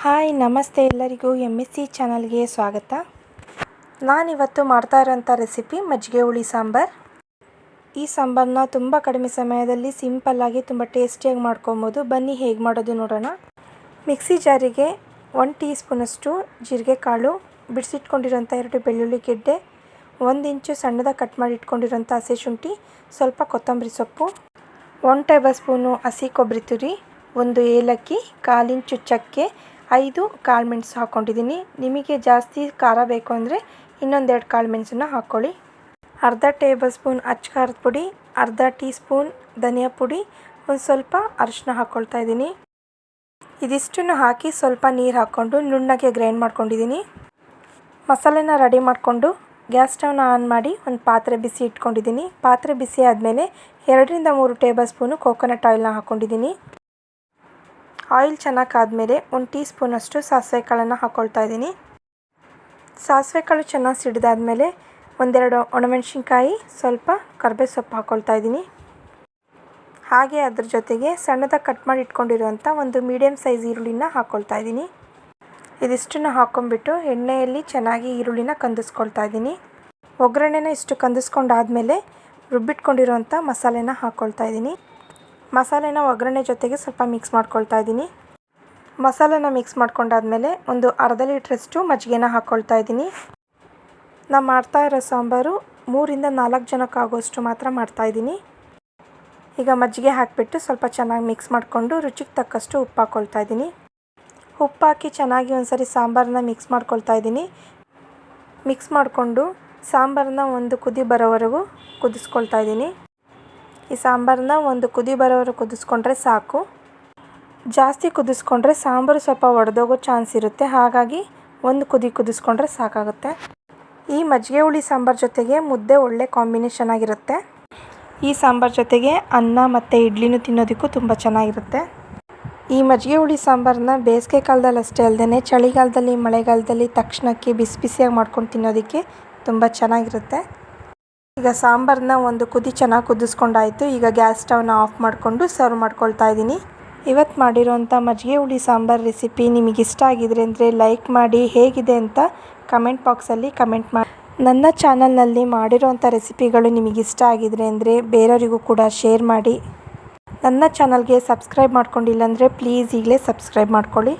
Hi, ನಮಸ್ತೆ ಎಲ್ಲರಿಗೂ M S C ಚಾನಲ್ಗೆ ಸ್ವಾಗತ. ನಾನಿವತ್ತು ಮಾಡ್ತಾ ಇರೋಂಥ ರೆಸಿಪಿ ಮಜ್ಜಿಗೆ ಹುಳಿ ಸಾಂಬಾರು. ಈ ಸಾಂಬಾರನ್ನ ತುಂಬ ಕಡಿಮೆ ಸಮಯದಲ್ಲಿ ಸಿಂಪಲ್ಲಾಗಿ ತುಂಬ ಟೇಸ್ಟಿಯಾಗಿ ಮಾಡ್ಕೊಬೋದು. ಬನ್ನಿ ಹೇಗೆ ಮಾಡೋದು ನೋಡೋಣ. ಮಿಕ್ಸಿ ಜಾರಿಗೆ ಒನ್ ಟೀ ಸ್ಪೂನಷ್ಟು ಜೀರಿಗೆ ಕಾಳು ಬಿಡಿಸಿಟ್ಕೊಂಡಿರೋಂಥ ಎರಡು ಬೆಳ್ಳುಳ್ಳಿ ಗೆಡ್ಡೆ, ಒಂದು ಇಂಚು ಸಣ್ಣದಾಗಿ ಕಟ್ ಮಾಡಿ ಇಟ್ಕೊಂಡಿರೋಂಥ ಹಸಿ ಶುಂಠಿ, ಸ್ವಲ್ಪ ಕೊತ್ತಂಬರಿ ಸೊಪ್ಪು ಒನ್ ಟೇಬಲ್ ಸ್ಪೂನು ಹಸಿ ಕೊಬ್ಬರಿ ತುರಿ, ಒಂದು ಏಲಕ್ಕಿ, ಕಾಲಿಂಚು ಚಕ್ಕೆ ಐದು ಕಾಳು ಮೆಣಸು ಹಾಕ್ಕೊಂಡಿದ್ದೀನಿ ನಿಮಗೆ ಜಾಸ್ತಿ ಖಾರ ಬೇಕು ಅಂದರೆ ಇನ್ನೊಂದೆರಡು ಕಾಳು ಮೆಣಸನ್ನ ಹಾಕ್ಕೊಳ್ಳಿ ಅರ್ಧ ಟೇಬಲ್ ಸ್ಪೂನ್ ಅಚ್ಚ ಖಾರದ ಪುಡಿ, ಅರ್ಧ ಟೀ ಸ್ಪೂನ್ ಧನಿಯಾ ಪುಡಿ, ಒಂದು ಸ್ವಲ್ಪ ಅರಿಶಿನ ಹಾಕ್ಕೊಳ್ತಾ ಇದ್ದೀನಿ. ಇದಿಷ್ಟನ್ನು ಹಾಕಿ ಸ್ವಲ್ಪ ನೀರು ಹಾಕ್ಕೊಂಡು ನುಣ್ಣಗೆ ಗ್ರೈಂಡ್ ಮಾಡ್ಕೊಂಡಿದ್ದೀನಿ. ಮಸಾಲೆನ ರೆಡಿ ಮಾಡಿಕೊಂಡು ಗ್ಯಾಸ್ ಸ್ಟವ್ನ ಆನ್ ಮಾಡಿ ಒಂದು ಪಾತ್ರೆ ಬಿಸಿ ಇಟ್ಕೊಂಡಿದ್ದೀನಿ. ಪಾತ್ರೆ ಬಿಸಿ ಆದಮೇಲೆ ಎರಡರಿಂದ ಮೂರು ಟೇಬಲ್ ಸ್ಪೂನು ಕೋಕೋನಟ್ ಆಯಿಲ್ನ ಹಾಕ್ಕೊಂಡಿದ್ದೀನಿ ಆಯಿಲ್ ಚೆನ್ನಾಗಿ ಕಾದ್ಮೇಲೆ ಒಂದು ಟೀ ಸ್ಪೂನಷ್ಟು ಸಾಸಿವೆ ಕಾಳನ್ನು ಹಾಕ್ಕೊಳ್ತಾ ಇದ್ದೀನಿ. ಸಾಸಿವೆ ಕಾಳು ಚೆನ್ನಾಗಿ ಸಿಡಿದಾದ್ಮೇಲೆ ಒಂದೆರಡು ಒಣಮೆಣಸಿನ್ಕಾಯಿ, ಸ್ವಲ್ಪ ಕರ್ಬೇವು ಸೊಪ್ಪು ಹಾಕ್ಕೊಳ್ತಾ ಇದ್ದೀನಿ. ಹಾಗೆ ಅದ್ರ ಜೊತೆಗೆ ಸಣ್ಣದಾಗಿ ಕಟ್ ಮಾಡಿ ಇಟ್ಕೊಂಡಿರುವಂಥ ಒಂದು ಮೀಡಿಯಮ್ ಸೈಜ್ ಈರುಳ್ಳಿನ ಹಾಕ್ಕೊಳ್ತಾ ಇದ್ದೀನಿ. ಇದಿಷ್ಟನ್ನು ಹಾಕ್ಕೊಂಡ್ಬಿಟ್ಟು ಎಣ್ಣೆಯಲ್ಲಿ ಚೆನ್ನಾಗಿ ಈರುಳ್ಳಿನ ಕಂದಿಸ್ಕೊಳ್ತಾ ಇದ್ದೀನಿ. ಒಗ್ಗರಣೆನ ಇಷ್ಟು ಕಂದಿಸ್ಕೊಂಡಾದಮೇಲೆ ರುಬ್ಬಿಟ್ಕೊಂಡಿರೋಂಥ ಮಸಾಲೆನ ಹಾಕ್ಕೊಳ್ತಾ ಇದ್ದೀನಿ. ಮಸಾಲೆನ ಒಗ್ಗರಣೆ ಜೊತೆಗೆ ಸ್ವಲ್ಪ ಮಿಕ್ಸ್ ಮಾಡ್ಕೊಳ್ತಾ ಇದ್ದೀನಿ. ಮಸಾಲೆನ ಮಿಕ್ಸ್ ಮಾಡ್ಕೊಂಡಾದ್ಮೇಲೆ ಒಂದು ಅರ್ಧ ಲೀಟ್ರಷ್ಟು ಮಜ್ಜಿಗೆನ ಹಾಕ್ಕೊಳ್ತಾ ಇದ್ದೀನಿ. ನಾನು ಮಾಡ್ತಾ ಇರೋ ಸಾಂಬಾರು ಮೂರಿಂದ ನಾಲ್ಕು ಜನಕ್ಕಾಗೋಷ್ಟು ಮಾತ್ರ ಮಾಡ್ತಾಯಿದ್ದೀನಿ ಈಗ ಮಜ್ಜಿಗೆ ಹಾಕಿಬಿಟ್ಟು ಸ್ವಲ್ಪ ಚೆನ್ನಾಗಿ ಮಿಕ್ಸ್ ಮಾಡಿಕೊಂಡು ರುಚಿಗೆ ತಕ್ಕಷ್ಟು ಉಪ್ಪು ಹಾಕ್ಕೊಳ್ತಾ ಇದ್ದೀನಿ. ಉಪ್ಪು ಹಾಕಿ ಚೆನ್ನಾಗಿ ಒಂದ್ಸರಿ ಸಾಂಬಾರನ್ನ ಮಿಕ್ಸ್ ಮಾಡ್ಕೊಳ್ತಾ ಇದ್ದೀನಿ. ಮಿಕ್ಸ್ ಮಾಡಿಕೊಂಡು ಸಾಂಬಾರನ್ನ ಒಂದು ಕುದಿ ಬರೋವರೆಗೂ ಕುದಿಸ್ಕೊಳ್ತಾ ಇದ್ದೀನಿ. ಈ ಸಾಂಬಾರನ್ನ ಒಂದು ಕುದಿ ಬರೋವರೆಗೂ ಕುದಿಸ್ಕೊಂಡ್ರೆ ಸಾಕು. ಜಾಸ್ತಿ ಕುದಿಸ್ಕೊಂಡ್ರೆ ಸಾಂಬಾರು ಸ್ವಲ್ಪ ಒಡೆದೋಗೋ ಚಾನ್ಸ್ ಇರುತ್ತೆ. ಹಾಗಾಗಿ ಒಂದು ಕುದಿ ಕುದಿಸ್ಕೊಂಡ್ರೆ ಸಾಕಾಗುತ್ತೆ. ಈ ಮಜ್ಜಿಗೆ ಹುಳಿ ಸಾಂಬಾರು ಜೊತೆಗೆ ಮುದ್ದೆ ಒಳ್ಳೆ ಕಾಂಬಿನೇಷನ್ ಆಗಿರುತ್ತೆ. ಈ ಸಾಂಬಾರು ಜೊತೆಗೆ ಅನ್ನ ಮತ್ತು ಇಡ್ಲಿನೂ ತಿನ್ನೋದಕ್ಕೂ ತುಂಬ ಚೆನ್ನಾಗಿರುತ್ತೆ. ಈ ಮಜ್ಜಿಗೆ ಹುಳಿ ಸಾಂಬಾರನ್ನ ಬೇಸಿಗೆ ಕಾಲದಲ್ಲಿ ಅಷ್ಟೇ ಅಲ್ಲದೆ ಚಳಿಗಾಲದಲ್ಲಿ, ಮಳೆಗಾಲದಲ್ಲಿ ತಕ್ಷಣಕ್ಕೆ ಬಿಸಿ ಬಿಸಿಯಾಗಿ ಮಾಡ್ಕೊಂಡು ತಿನ್ನೋದಕ್ಕೆ ತುಂಬ ಚೆನ್ನಾಗಿರುತ್ತೆ. ಈಗ ಸಾಂಬಾರನ್ನ ಒಂದು ಕುದಿ ಚೆನ್ನಾಗಿ ಕುದಿಸ್ಕೊಂಡಾಯಿತು. ಈಗ ಗ್ಯಾಸ್ ಸ್ಟವ್ನ ಆಫ್ ಮಾಡಿಕೊಂಡು ಸರ್ವ್ ಮಾಡ್ಕೊಳ್ತಾ ಇದ್ದೀನಿ. ಇವತ್ತು ಮಾಡಿರೋಂಥ ಮಜ್ಜಿಗೆ ಹುಳಿ ಸಾಂಬಾರು ರೆಸಿಪಿ ನಿಮಗೆ ಇಷ್ಟ ಆಗಿದ್ರೆ ಅಂದರೆ ಲೈಕ್ ಮಾಡಿ, ಹೇಗಿದೆ ಅಂತ ಕಮೆಂಟ್ ಬಾಕ್ಸಲ್ಲಿ ಕಮೆಂಟ್ ಮಾಡಿ. ನನ್ನ ಚಾನಲ್ನಲ್ಲಿ ಮಾಡಿರೋಂಥ ರೆಸಿಪಿಗಳು ನಿಮಗೆ ಇಷ್ಟ ಆಗಿದ್ರೆ ಅಂದರೆ ಬೇರೆಯವರಿಗೂ ಕೂಡ ಶೇರ್ ಮಾಡಿ. ನನ್ನ ಚಾನಲ್ಗೆ ಸಬ್ಸ್ಕ್ರೈಬ್ ಮಾಡ್ಕೊಂಡಿಲ್ಲ ಅಂದರೆ ಪ್ಲೀಸ್ ಈಗಲೇ ಸಬ್ಸ್ಕ್ರೈಬ್ ಮಾಡ್ಕೊಳ್ಳಿ.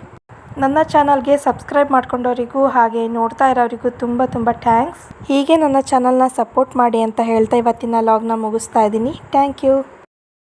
ನನ್ನ ಚಾನಲ್ಗೆ ಸಬ್ಸ್ಕ್ರೈಬ್ ಮಾಡ್ಕೊಂಡವರಿಗೂ ಹಾಗೆ ನೋಡ್ತಾ ಇರೋರಿಗೂ ತುಂಬ ತುಂಬ ಥ್ಯಾಂಕ್ಸ್. ಹೀಗೆ ನನ್ನ ಚಾನಲ್ನ ಸಪೋರ್ಟ್ ಮಾಡಿ ಅಂತ ಹೇಳ್ತಾ ಇವತ್ತಿನ ಲಾಗ್ನ ಮುಗಿಸ್ತಾ ಇದ್ದೀನಿ. Thank you.